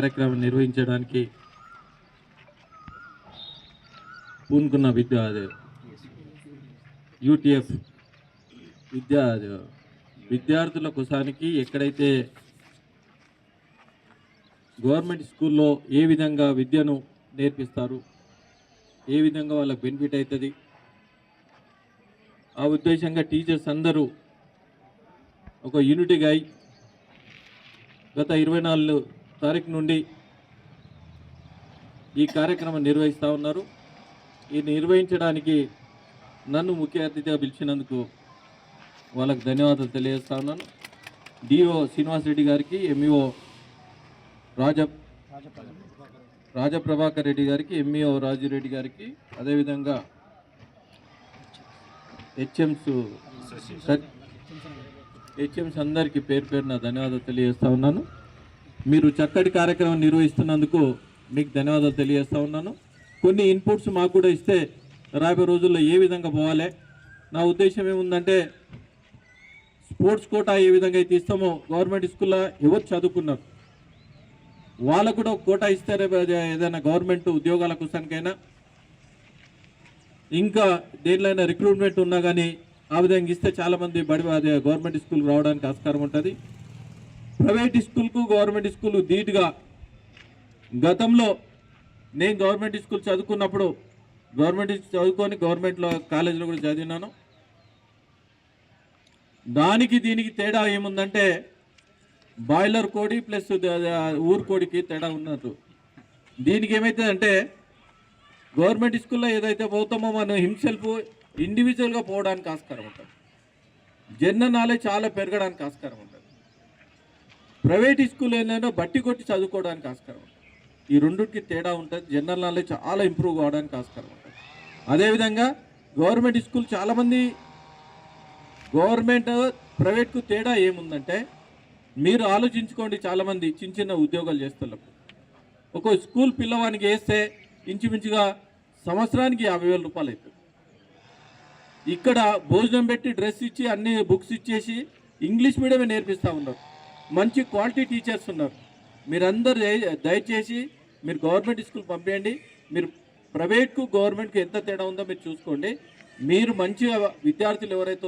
కార్యక్రమం నిర్వహించడానికి పూనుకున్న విద్య అదే యూటీఎఫ్ విద్యా విద్యార్థుల కోసానికి ఎక్కడైతే గవర్నమెంట్ స్కూల్లో ఏ విధంగా విద్యను నేర్పిస్తారు ఏ విధంగా వాళ్ళకి బెనిఫిట్ అవుతుంది ఆ ఉద్దేశంగా టీచర్స్ అందరూ ఒక యూనిటీగా గత ఇరవై నాలుగు తారీఖు నుండి ఈ కార్యక్రమం నిర్వహిస్తూ ఉన్నారు. ఈ నిర్వహించడానికి నన్ను ముఖ్య అతిథిగా పిలిచినందుకు వాళ్ళకు ధన్యవాదాలు తెలియజేస్తా ఉన్నాను. డిఓ శ్రీనివాసరెడ్డి గారికి ఎంఈఓ రాజ రాజప్రభాకర్ రెడ్డి గారికి ఎంఈఓ రాజురెడ్డి గారికి అదేవిధంగా హెచ్ఎంస్ హెచ్ఎంస్ అందరికీ పేరు పేరున ధన్యవాదాలు తెలియజేస్తా ఉన్నాను. మీరు చక్కటి కార్యక్రమం నిర్వహిస్తున్నందుకు మీకు ధన్యవాదాలు తెలియజేస్తూ ఉన్నాను. కొన్ని ఇన్పుట్స్ మాకు కూడా ఇస్తే రాబోయే రోజుల్లో ఏ విధంగా పోవాలి? నా ఉద్దేశం ఏముందంటే స్పోర్ట్స్ కోటా ఏ విధంగా అయితే ఇస్తామో గవర్నమెంట్ స్కూల్లో ఎవరు చదువుకున్నారు? వాళ్ళకు కూడా కోటా ఇస్తారే ఏదైనా గవర్నమెంట్ ఉద్యోగాల కోసానికైనా. ఇంకా దేనిలో రిక్రూట్మెంట్ ఉన్నా కానీ ఆ విధంగా ఇస్తే చాలామంది బడి గవర్నమెంట్ స్కూల్ రావడానికి ఆస్కారం ఉంటుంది. ప్రైవేట్ స్కూల్కు గవర్నమెంట్ స్కూల్ ధీటుగా. గతంలో నేను గవర్నమెంట్ స్కూల్ చదువుకున్నప్పుడు గవర్నమెంట్ చదువుకొని గవర్నమెంట్లో కాలేజీలో కూడా చదివినాను. దానికి దీనికి తేడా ఏముందంటే బాయిలర్ కోడి ప్లస్ ఊరు కోడికి తేడా ఉన్నట్టు. దీనికి ఏమవుతుందంటే గవర్నమెంట్ స్కూల్లో ఏదైతే పోతామో మనం హిమ్సెల్ఫ్ ఇండివిజువల్గా పోవడానికి ఆస్కారం ఉంటుంది. జనరల్ నాలెడ్జ్ చాలా పెరగడానికి ఆస్కారం ఉంటుంది. ప్రైవేట్ స్కూల్ ఏంటంటే బట్టి కొట్టి చదువుకోవడానికి ఆస్కారం ఈ రెండుకి తేడా ఉంటుంది. జనరల్ నాలెడ్జ్ చాలా ఇంప్రూవ్ కావడానికి ఆస్కారం ఉంటుంది. అదేవిధంగా గవర్నమెంట్ స్కూల్ చాలామంది గవర్నమెంట్ ప్రైవేట్కు తేడా ఏముందంటే మీరు ఆలోచించుకోండి చాలామంది చిన్న చిన్న ఉద్యోగాలు చేస్తున్నారు ఒక స్కూల్ పిల్లవానికి వేస్తే ఇంచుమించుగా సంవత్సరానికి యాభై వేల రూపాయలు అవుతుంది. ఇక్కడ భోజనం పెట్టి డ్రెస్ ఇచ్చి అన్ని బుక్స్ ఇచ్చేసి ఇంగ్లీష్ మీడియమే నేర్పిస్తూ ఉన్నారు. మంచి క్వాలిటీ టీచర్స్ ఉన్నారు. మీరందరూ దయచేసి మీరు గవర్నమెంట్ స్కూల్ పంపేయండి. మీరు ప్రైవేట్కు గవర్నమెంట్కి ఎంత తేడా ఉందో మీరు చూసుకోండి. మీరు మంచిగా విద్యార్థులు ఎవరైతే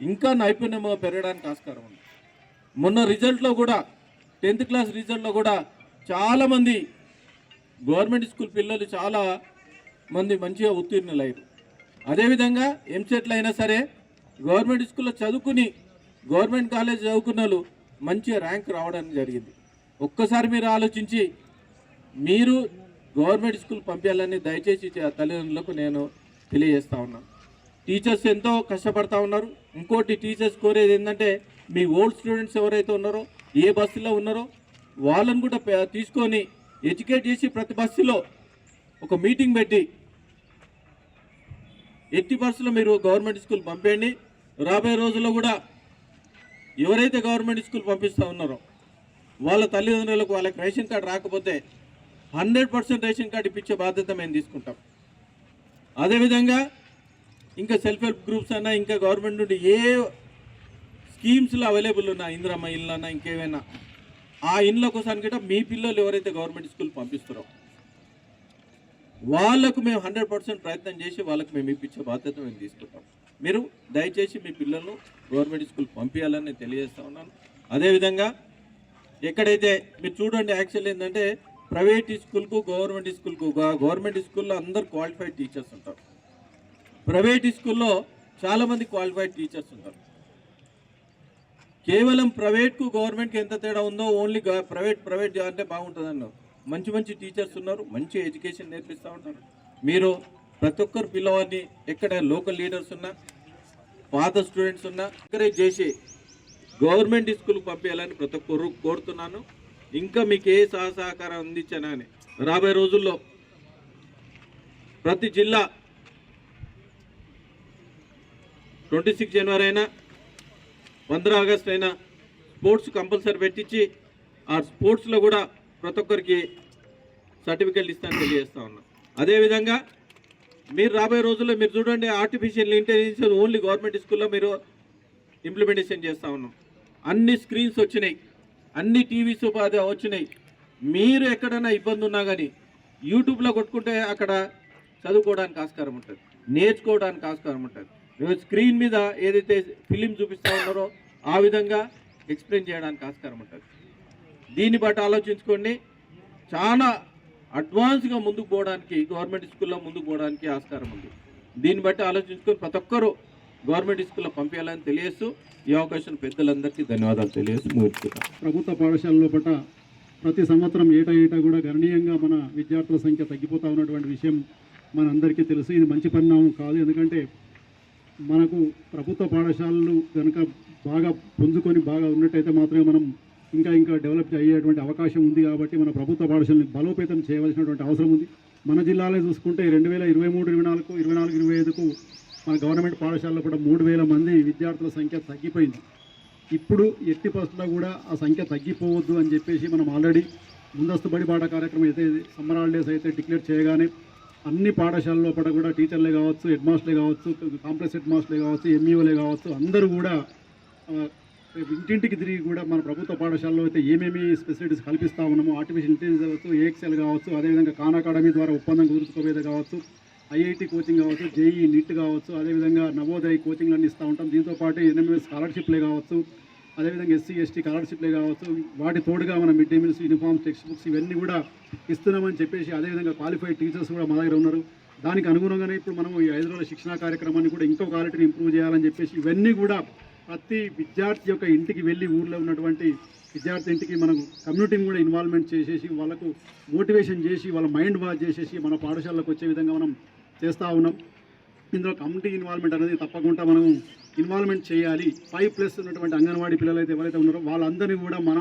ఇంకా నైపుణ్యం పెరగడానికి ఆస్కారం ఉంది. మొన్న రిజల్ట్లో కూడా టెన్త్ క్లాస్ రిజల్ట్లో కూడా చాలామంది గవర్నమెంట్ స్కూల్ పిల్లలు చాలా మంది మంచిగా ఉత్తీర్ణులయ్యారు. అదేవిధంగా ఎంసెట్లు అయినా సరే గవర్నమెంట్ స్కూల్లో చదువుకుని గవర్నమెంట్ కాలేజ్ చదువుకున్న వాళ్ళు మంచి ర్యాంక్ రావడానికి జరిగింది. ఒక్కసారి మీరు ఆలోచించి మీరు గవర్నమెంట్ స్కూల్ పంపించాలని దయచేసి తల్లిదండ్రులకు నేను తెలియజేస్తా ఉన్నాను. టీచర్స్ ఎంతో కష్టపడతా ఉన్నారు. ఇంకోటి టీచర్స్ కోరేది ఏంటంటే మీ ఓల్డ్ స్టూడెంట్స్ ఎవరైతే ఉన్నారో ఏ బస్సులో ఉన్నారో వాళ్ళని కూడా తీసుకొని ఎడ్యుకేట్ చేసి ప్రతి బస్సులో ఒక మీటింగ్ పెట్టి ఎట్టి బస్సులో మీరు గవర్నమెంట్ స్కూల్ పంపేయండి. రాబోయే రోజుల్లో కూడా ఎవరైతే గవర్నమెంట్ స్కూల్ పంపిస్తూ ఉన్నారో వాళ్ళ తల్లిదండ్రులకు వాళ్ళకి రేషన్ కార్డు రాకపోతే హండ్రెడ్ పర్సెంట్ రేషన్ కార్డు ఇప్పించే బాధ్యత మేము తీసుకుంటాం. అదేవిధంగా ఇంకా సెల్ఫ్ హెల్ప్ గ్రూప్స్ అన్నా ఇంకా గవర్నమెంట్ నుండి ఏ స్కీమ్స్లో అవైలబుల్ ఉన్నా ఇందిరమ్మ ఇల్లు అన్నా ఇంకేమైనా ఆ ఇండ్ల కోసం గిట్ట మీ పిల్లలు ఎవరైతే గవర్నమెంట్ స్కూల్ పంపిస్తారో వాళ్ళకు మేము హండ్రెడ్ పర్సెంట్ ప్రయత్నం చేసి వాళ్ళకి మేము ఇప్పించే బాధ్యత మేము తీసుకుంటాం. మీరు దయచేసి మీ పిల్లలను గవర్నమెంట్ స్కూల్ పంపించాలని తెలియజేస్తా ఉన్నాను. అదేవిధంగా ఎక్కడైతే మీరు చూడండి యాక్చువల్ ఏంటంటే ప్రైవేట్ స్కూల్కు గవర్నమెంట్ స్కూల్కు గవర్నమెంట్ స్కూల్లో అందరు క్వాలిఫైడ్ టీచర్స్ ఉంటారు. ప్రైవేట్ స్కూల్లో చాలామంది క్వాలిఫైడ్ టీచర్స్ ఉంటారు. కేవలం ప్రైవేట్కు గవర్నమెంట్కి ఎంత తేడా ఉందో ఓన్లీ గ- ప్రైవేట్ ప్రైవేట్ అంటే బాగుంటుంది అన్నారు. మంచి మంచి టీచర్స్ ఉన్నారు మంచి ఎడ్యుకేషన్ నేర్పిస్తూ ఉంటారు. మీరు ప్రతి ఒక్కరు పిల్లవాడిని ఎక్కడ లోకల్ లీడర్స్ ఉన్నా పాత స్టూడెంట్స్ ఉన్నా ఎంకరేజ్ చేసి గవర్నమెంట్ స్కూల్కి పంపించాలని ప్రతి ఒక్కరు కోరుతున్నాను. ఇంకా మీకు ఏ సహ సహకారం అందించానా అని రాబోయే రోజుల్లో ప్రతి జిల్లా ట్వంటీ సిక్స్ జనవరి అయినా పంద్రా ఆగస్ట్ అయినా స్పోర్ట్స్ కంపల్సరీ పెట్టించి ఆ స్పోర్ట్స్లో కూడా ప్రతి ఒక్కరికి సర్టిఫికెట్లు ఇస్తానని తెలియజేస్తా ఉన్నాం. అదేవిధంగా మీరు రాబోయే రోజుల్లో మీరు చూడండి ఆర్టిఫిషియల్ ఇంటెలిజెన్స్ ఓన్లీ గవర్నమెంట్ స్కూల్లో మీరు ఇంప్లిమెంటేషన్ చేస్తూ ఉన్నాం. అన్ని స్క్రీన్స్ వచ్చినాయి. అన్ని టీవీస్ అది వచ్చినాయి. మీరు ఎక్కడైనా ఇబ్బంది ఉన్నా కానీ యూట్యూబ్లో కొట్టుకుంటే అక్కడ చదువుకోవడానికి ఆస్కారం ఉంటుంది. నేర్చుకోవడానికి ఆస్కారం ఉంటుంది. స్క్రీన్ మీద ఏదైతే ఫిలిం చూపిస్తూ ఉన్నారో ఆ విధంగా ఎక్స్ప్లెయిన్ చేయడానికి ఆస్కారం ఉంటుంది. దీన్ని బట్టి ఆలోచించుకోండి. చాలా అడ్వాన్స్గా ముందుకు పోవడానికి గవర్నమెంట్ స్కూల్లో ముందుకు పోవడానికి ఆస్కారం ఉంది. దీన్ని బట్టి ఆలోచించుకొని ప్రతి ఒక్కరూ గవర్నమెంట్ స్కూల్లో పంపించాలని తెలియస్తూ ఈ అవకాశం పెద్దలందరికీ ధన్యవాదాలు తెలియజేసి ముగించుకుంటాం ప్రభుత్వ పాఠశాలలో పట ప్రతి సంవత్సరం ఏటా ఏటా కూడా గణనీయంగా మన విద్యార్థుల సంఖ్య తగ్గిపోతూ ఉన్నటువంటి విషయం మనందరికీ తెలుసు. ఇది మంచి పరిణామం కాదు. ఎందుకంటే మనకు ప్రభుత్వ పాఠశాలలు కనుక బాగా పుంజుకొని బాగా ఉన్నట్టయితే మాత్రమే మనం ఇంకా ఇంకా డెవలప్ అయ్యేటువంటి అవకాశం ఉంది కాబట్టి మన ప్రభుత్వ పాఠశాలని బలోపేతం చేయవలసినటువంటి అవసరం ఉంది. మన జిల్లాలో చూసుకుంటే రెండు వేల ఇరవై మూడు ఇరవై నాలుగు ఇరవై నాలుగు ఇరవై ఐదుకు మన గవర్నమెంట్ పాఠశాలలో కూడా మూడు వేల మంది విద్యార్థుల సంఖ్య తగ్గిపోయింది. ఇప్పుడు ఎట్టి పరిస్థితుల్లో కూడా ఆ సంఖ్య తగ్గిపోవద్దు అని చెప్పేసి మనం ఆల్రెడీ ముందస్తు బడిబాట కార్యక్రమం అయితే సమ్మర్ హాలిడేస్ అయితే డిక్లేర్ చేయగానే అన్ని పాఠశాలలో పట కూడా టీచర్లే కావచ్చు హెడ్ మాస్టర్లే కావచ్చు కాంప్లెక్స్ హెడ్ మాస్టర్లే కావచ్చు ఎంఈఓలే కావచ్చు అందరూ కూడా ఇంటింటికి తిరిగి కూడా మన ప్రభుత్వ పాఠశాలలో అయితే ఏమేమి ఫెసిలిటీస్ కల్పిస్తా ఉన్నామో ఆర్టిఫిషియల్ ఇంటెలిజెన్స్ కావచ్చు ఏఎక్సెల్ కావచ్చు అదేవిధంగా ఖాన్ అకాడమీ ద్వారా ఒప్పందం కుదుర్చుకోవేది కావచ్చు ఐఐటి కోచింగ్ కావచ్చు జేఈ నిట్ కావచ్చు అదేవిధంగా నవోదయ కోచింగ్లు అన్ని ఇస్తూ ఉంటాం. దీంతో పాటు ఎన్ఎంఎస్ స్కాలర్షిప్లే కావచ్చు అదేవిధంగా ఎస్సీ ఎస్టీ స్కాలర్షిప్లే కావచ్చు వాటి తోడుగా మన mid day meals uniforms text books ఇవన్నీ కూడా ఇస్తున్నామని చెప్పేసి అదేవిధంగా క్వాలిఫైడ్ టీచర్స్ కూడా మా దగ్గర ఉన్నారు. దానికి అనుగుణంగానే ఇప్పుడు మనం ఈ ఐదు రోజుల శిక్షణా కార్యక్రమాన్ని కూడా ఇంకో క్వాలిటీని ఇంప్రూవ్ చేయాలని చెప్పేసి ఇవన్నీ కూడా ప్రతి విద్యార్థి యొక్క ఇంటికి వెళ్ళి ఊర్లో ఉన్నటువంటి విద్యార్థి ఇంటికి మనం కమ్యూనిటీని కూడా ఇన్వాల్వ్మెంట్ చేసేసి వాళ్ళకు మోటివేషన్ చేసి వాళ్ళ మైండ్ వాష్ చేసేసి మన పాఠశాలకు వచ్చే విధంగా మనం చేస్తూ ఉన్నాం. ఇందులో కమ్యూనిటీ ఇన్వాల్వ్మెంట్ అనేది తప్పకుండా మనం ఇన్వాల్వ్మెంట్ చేయాలి. ఫైవ్ ప్లస్ ఉన్నటువంటి అంగన్వాడీ పిల్లలు అయితే ఎవరైతే ఉన్నారో వాళ్ళందరినీ కూడా మన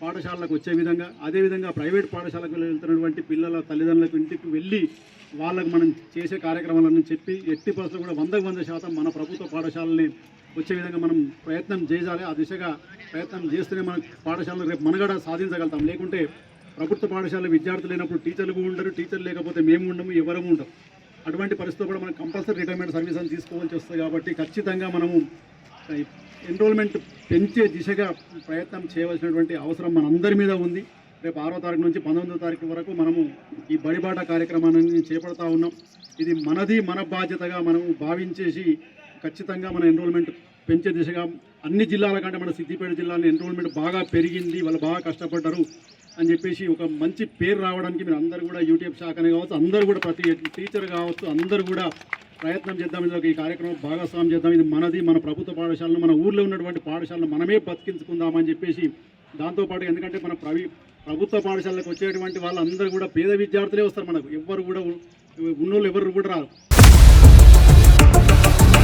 పాఠశాలకు వచ్చే విధంగా అదేవిధంగా ప్రైవేట్ పాఠశాలకు వెళ్తున్నటువంటి పిల్లల తల్లిదండ్రులకు ఇంటికి వెళ్ళి వాళ్ళకు మనం చేసే కార్యక్రమాలను చెప్పి ఎట్టి పరిస్థితులు కూడా వందకు వంద శాతం మన ప్రభుత్వ పాఠశాలని వచ్చే విధంగా మనం ప్రయత్నం చేయాలి. ఆ దిశగా ప్రయత్నం చేస్తేనే మన పాఠశాలను రేపు మనగడ సాధించగలుగుతాం. లేకుంటే ప్రభుత్వ పాఠశాల విద్యార్థులు లేనప్పుడు టీచర్లు ఉండరు టీచర్లు లేకపోతే మేము ఉండము ఎవరము ఉండము అటువంటి పరిస్థితులు కూడా మనం కంపల్సరీ రిటైర్మెంట్ సర్వీస్ అని తీసుకోవాల్సి వస్తుంది కాబట్టి ఖచ్చితంగా మనము ఎన్రోల్మెంట్ పెంచే దిశగా ప్రయత్నం చేయవలసినటువంటి అవసరం మనందరి మీద ఉంది. రేపు ఆరో తారీఖు నుంచి పంతొమ్మిదో తారీఖు వరకు మనము ఈ బడిబాట కార్యక్రమాన్ని చేపడతా ఉన్నాం. ఇది మనది మన బాధ్యతగా మనము భావించేసి ఖచ్చితంగా మన ఎన్రోల్మెంట్ పెంచే దిశగా అన్ని జిల్లాల కంటే మన సిద్దిపేట జిల్లాలో ఎన్రోల్మెంట్ బాగా పెరిగింది వాళ్ళు బాగా కష్టపడ్డారు అని చెప్పేసి ఒక మంచి పేరు రావడానికి మీరు అందరూ కూడా యూట్యూబ్ శాఖనే కావచ్చు అందరూ కూడా ప్రతి టీచర్ కావచ్చు అందరూ కూడా ప్రయత్నం చేద్దాం. ఇందులో ఈ కార్యక్రమం భాగస్వామ్యం చేద్దాం. ఇది మనది మన ప్రభుత్వ పాఠశాలను మన ఊర్లో ఉన్నటువంటి పాఠశాలను మనమే బతికించుకుందామని చెప్పేసి దాంతోపాటు ఎందుకంటే మన ప్రవి ప్రభుత్వ పాఠశాలకు వచ్చేటువంటి వాళ్ళందరూ కూడా పేద విద్యార్థులే వస్తారు మనకు. ఎవ్వరు కూడా ఉన్నోళ్ళు ఎవరు కూడా రారు.